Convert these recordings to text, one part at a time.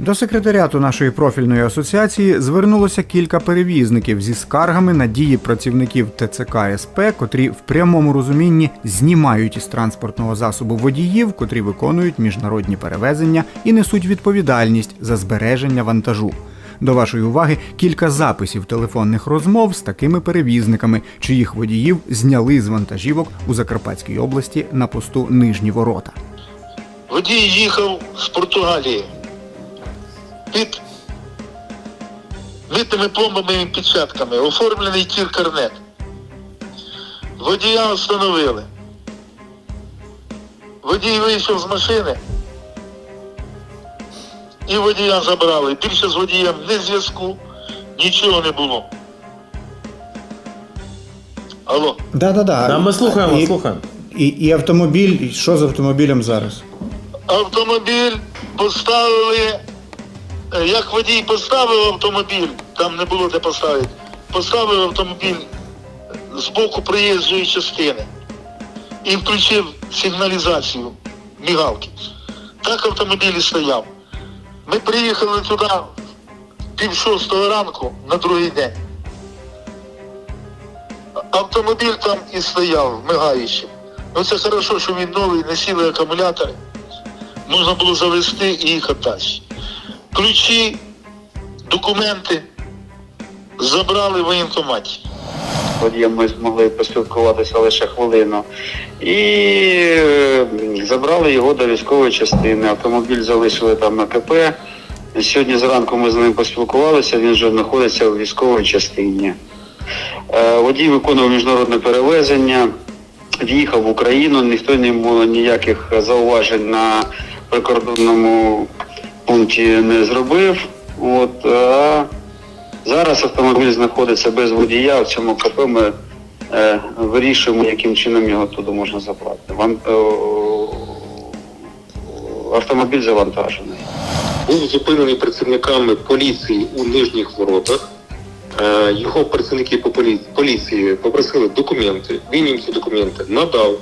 До секретаріату нашої профільної асоціації звернулося кілька перевізників зі скаргами на дії працівників ТЦК СП, котрі в прямому розумінні знімають із транспортного засобу водіїв, котрі виконують міжнародні перевезення і несуть відповідальність за збереження вантажу. До вашої уваги кілька записів телефонних розмов з такими перевізниками, чиїх водіїв зняли з вантажівок у Закарпатській області на посту Нижні Ворота. Водій їхав з Португалії під митними пломбами і підшетками, оформлений тір карнет. Водія встановили. Водій вийшов з машини і водія забрали. Більше з водієм ні зв'язку, нічого не було. Алло. Да, да, да. Да, ми слухаємо, слухаємо. І, і автомобіль, що з автомобілем зараз? автомобіль поставили, як водій поставив автомобіль, там не було де поставити, поставив автомобіль з боку проїжджої частини і включив сигналізацію мігалки. Так автомобіль і стояв. Ми приїхали туди пів шостого ранку на другий день. Автомобіль там і стояв, мигаючи. Ну це хорошо, що він новий, не сіли акумулятори можна було завести і їхати далі. Ключі, документи забрали в воєнкоматі. водієм ми змогли поспілкуватися лише хвилину. І е, забрали його до військової частини. Автомобіль залишили там на КП. Сьогодні зранку ми з ним поспілкувалися, він вже знаходиться в військовій частині. Е, Водій виконував міжнародне перевезення, в'їхав в Україну, ніхто не було ніяких зауважень на прикордонному пункті не зробив. От, а Зараз автомобіль знаходиться без водія. В цьому КП ми е, вирішуємо, яким чином його туди можна забрати. Ван, е, автомобіль завантажений. був зупинений працівниками поліції у нижніх воротах. Е, Його працівники по поліції попросили документи. Він їм ці документи надав.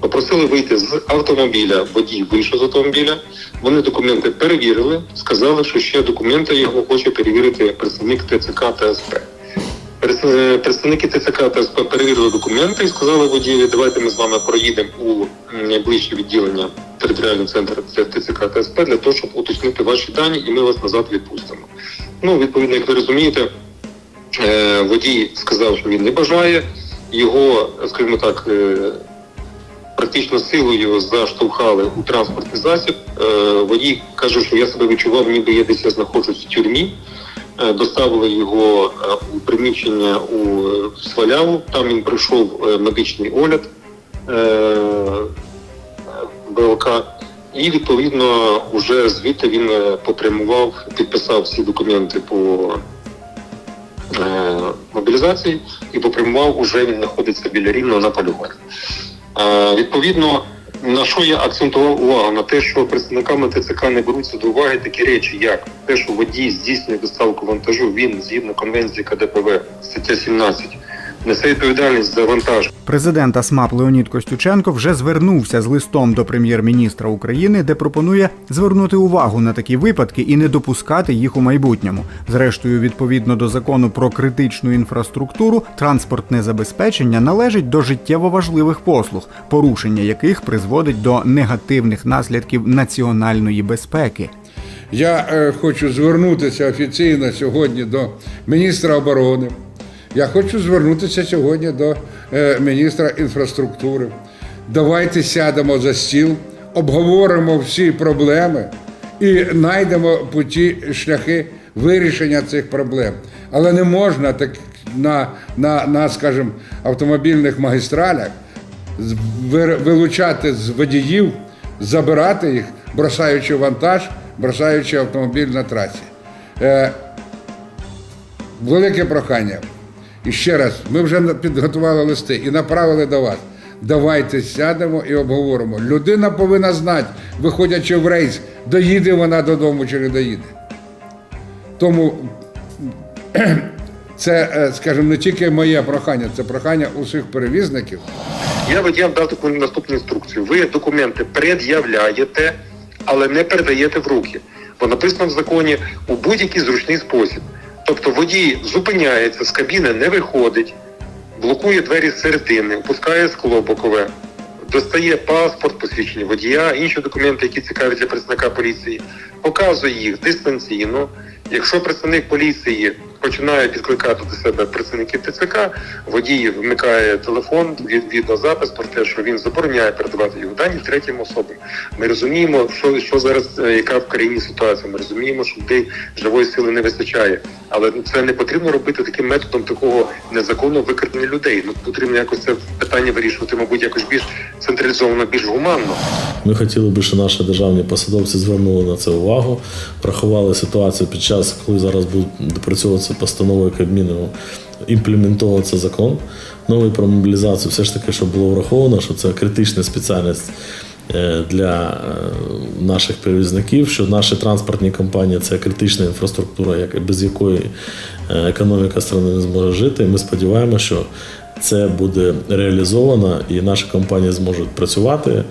Попросили вийти з автомобіля. Водій вийшов з автомобіля. Вони документи перевірили, сказали, що ще документи його хоче перевірити працівник ТЦК та СП. Е, Представники ТЦК та СП перевірили документи і сказали водієві, давайте ми з вами проїдемо у найближче відділення територіальний центр ТЦК та СП для того, щоб уточнити ваші дані, і ми вас назад відпустимо. Ну, відповідно, як ви розумієте, е, водій сказав, що він не бажає його, скажімо так, е, практично силою заштовхали у транспортний засіб. Е, Водій каже, що я себе відчував, ніби я десь знаходжусь в тюрмі. Е, Доставили його е, у приміщення у Сваляву. Там він пройшов медичний огляд БЛК. І відповідно вже звідти він попрямував, підписав всі документи по мобілізації і попрямував уже він знаходиться біля рівного на полювання. Е, відповідно, на що я акцентував увагу? На те, що представниками ТЦК не беруться до уваги такі речі, як те, що водій здійснює доставку вантажу, він згідно конвенції КДПВ, стаття 17, несе відповідальність за вантаж. Президент АСМАП Леонід Костюченко вже звернувся з листом до прем'єр-міністра України, де пропонує звернути увагу на такі випадки і не допускати їх у майбутньому. Зрештою, відповідно до закону про критичну інфраструктуру, транспортне забезпечення належить до життєво важливих послуг, порушення яких призводить до негативних наслідків національної безпеки. Я е, хочу звернутися офіційно сьогодні до міністра оборони. Я хочу звернутися сьогодні до е, міністра інфраструктури. Давайте сядемо за стіл, обговоримо всі проблеми і знайдемо путі шляхи вирішення цих проблем. Але не можна так на, на, на скажімо, автомобільних магістралях вилучати з водіїв, забирати їх, бросаючи вантаж, бросаючи автомобіль на трасі. Е, велике прохання. І ще раз, ми вже підготували листи і направили до вас. Давайте сядемо і обговоримо. Людина повинна знати, виходячи в рейс, доїде вона додому чи не доїде. Тому це, е, скажімо, не тільки моє прохання, це прохання усіх перевізників. Я водіям дав таку наступну інструкцію. Ви документи пред'являєте, але не передаєте в руки. бо написано в законі у будь-який зручний спосіб. Тобто водій зупиняється з кабіни, не виходить, блокує двері з середини, опускає скло бокове, достає паспорт, посвідчення водія, інші документи, які цікаві для представника поліції, показує їх дистанційно. Якщо представник поліції починає підкликати до себе працівників ТЦК, водій вмикає телефон, від, відеозапис про те, що він забороняє передавати його дані третім особам. Ми розуміємо, що, що зараз е, яка в країні ситуація. Ми розуміємо, що людей живої сили не вистачає, але це не потрібно робити таким методом такого незаконного викрадення людей. Ну потрібно якось це питання вирішувати, мабуть, якось більш централізовано, більш гуманно. Ми хотіли би, щоб наші державні посадовці звернули на це увагу, врахували ситуацію під час, коли зараз буде допрацьовуватися постановою Кабміну, імплементовуватися закон новий про мобілізацію. Все ж таки, щоб було враховано, що це критична спеціальність е, для е, наших перевізників, що наші транспортні компанії це критична інфраструктура, без якої е, економіка країни не зможе жити. І ми сподіваємося, що це буде реалізовано і наші компанії зможуть працювати